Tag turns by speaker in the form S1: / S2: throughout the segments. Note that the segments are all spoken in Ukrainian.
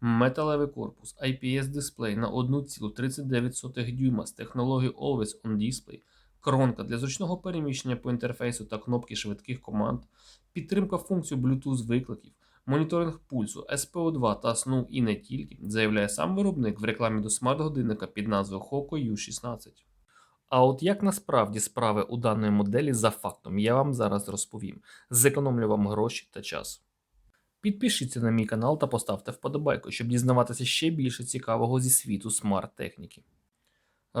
S1: Металевий корпус, IPS-дисплей на 1,39 дюйма з технологією Always On Display, коронка для зручного переміщення по інтерфейсу та кнопки швидких команд, підтримка функцій Bluetooth викликів, моніторинг пульсу, SPO2 та сну і не тільки, заявляє сам виробник в рекламі до смарт-годинника під назвою Hoco U16. А от як насправді справи у даної моделі за фактом, я вам зараз розповім. Зекономлю вам гроші та час. Підпишіться на мій канал та поставте вподобайку, щоб дізнаватися ще більше цікавого зі світу смарт-техніки.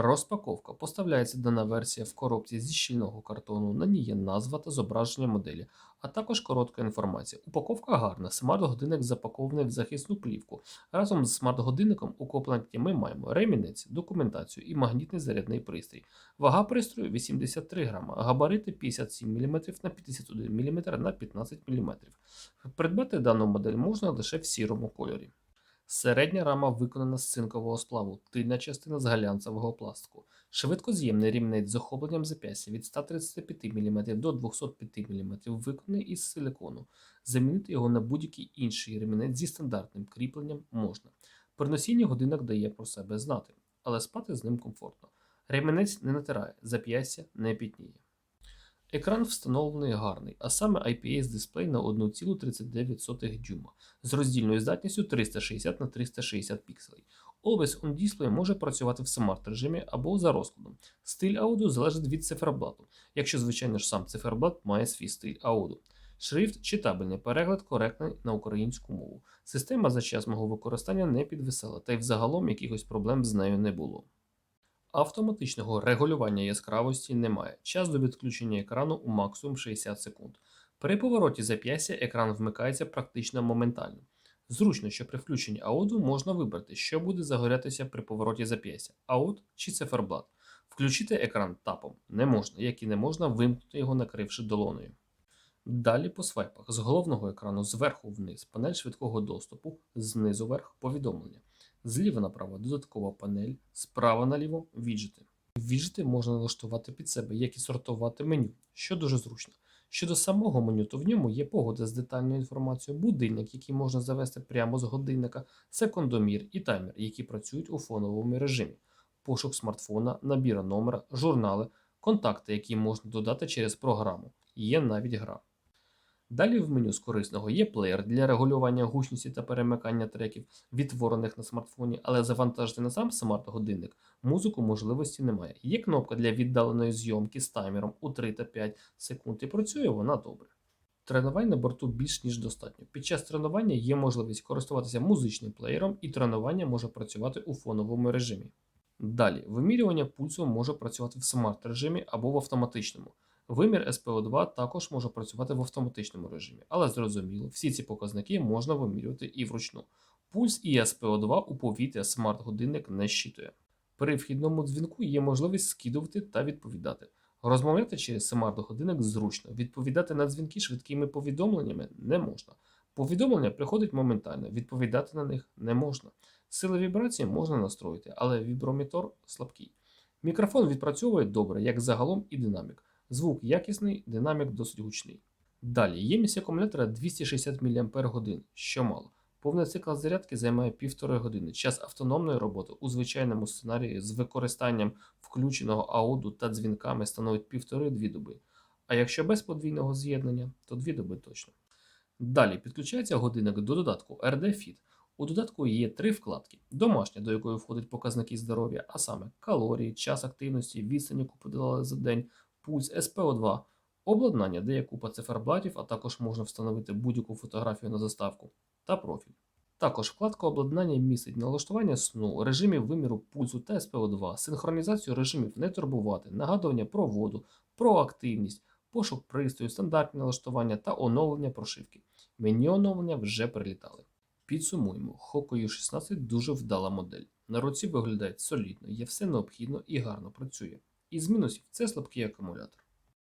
S1: Розпаковка. Поставляється дана версія в коробці зі щільного картону. На ній є назва та зображення моделі, а також коротка інформація. Упаковка гарна. Смарт-годинник запакований в захисну плівку. Разом з смарт-годинником у комплекті ми маємо ремінець, документацію і магнітний зарядний пристрій. Вага пристрою 83 грама, габарити 57 мм на 51 мм на 15 мм. Придбати дану модель можна лише в сірому кольорі. Середня рама виконана з цинкового сплаву, тильна частина з глянцевого пластику. Швидкоз'ємний рівнець з охопленням запястя від 135 мм до 205 мм виконаний із силикону. Замінити його на будь-який інший ремінець зі стандартним кріпленням можна. При носінні годинник дає про себе знати, але спати з ним комфортно. Ремінець не натирає, зап'ястя не пітніє. Екран встановлений гарний, а саме IPS-дисплей на 1,39 дюйма з роздільною здатністю 360 на 360 пікселей. Always On Display може працювати в смарт-режимі або за розкладом. Стиль аудіо залежить від циферблату, якщо, звичайно ж, сам циферблат має свій стиль аудіо. Шрифт читабельний, перегляд коректний на українську мову. Система за час мого використання не підвисала, та й взагалом якихось проблем з нею не було. Автоматичного регулювання яскравості немає. Час до відключення екрану у максимум 60 секунд. При повороті зап'ястя екран вмикається практично моментально. Зручно, що при включенні ауду можна вибрати, що буде загорятися при повороті зап'ястя ауд чи циферблат. Включити екран тапом не можна, як і не можна вимкнути його, накривши долоною. Далі по свайпах з головного екрану зверху вниз панель швидкого доступу, знизу вверх повідомлення. Зліва направо додаткова панель, справа наліво віджити. Віджити можна налаштувати під себе, як і сортувати меню, що дуже зручно. Щодо самого меню, то в ньому є погода з детальною інформацією, будильник, який можна завести прямо з годинника, секундомір і таймер, які працюють у фоновому режимі, пошук смартфона, набір номера, журнали, контакти, які можна додати через програму. Є навіть гра. Далі в меню з корисного є плеєр для регулювання гучності та перемикання треків, відтворених на смартфоні, але завантажити на сам смарт-годинник музику можливості немає. Є кнопка для віддаленої зйомки з таймером у 3 та 5 секунд і працює вона добре. Тренувань на борту більш ніж достатньо. Під час тренування є можливість користуватися музичним плеєром, і тренування може працювати у фоновому режимі. Далі, вимірювання пульсу може працювати в смарт-режимі або в автоматичному. Вимір SPO2 також може працювати в автоматичному режимі, але зрозуміло, всі ці показники можна вимірювати і вручну. Пульс і SPO2 у повітря смарт-годинник не щитує. При вхідному дзвінку є можливість скидувати та відповідати. Розмовляти через смарт-годинник зручно, відповідати на дзвінки швидкими повідомленнями не можна. Повідомлення приходять моментально, відповідати на них не можна. Сили вібрації можна настроїти, але вібромітор слабкий. Мікрофон відпрацьовує добре, як загалом і динамік. Звук якісний, динамік досить гучний. Далі ємність акумулятора 260 мАч, що мало. Повний цикл зарядки займає 1,5 години. Час автономної роботи у звичайному сценарії з використанням включеного ауду та дзвінками становить 1,5-2 доби. А якщо без подвійного з'єднання, то 2 доби точно. Далі підключається годинник до додатку RD Fit. У додатку є три вкладки: домашня, до якої входять показники здоров'я, а саме калорії, час активності, відстань, яку подолали за день, пульс SPO2, обладнання, де є купа циферблатів, а також можна встановити будь-яку фотографію на заставку та профіль. Також вкладка обладнання містить налаштування сну, режимів виміру пульсу та SPO2, синхронізацію режимів не турбувати, нагадування про воду, про активність, пошук пристрою, стандартні налаштування та оновлення прошивки. Мені оновлення вже прилітали. Підсумуємо, Hoco U16 дуже вдала модель. На руці виглядає солідно, є все необхідно і гарно працює. Із мінусів це слабкий акумулятор.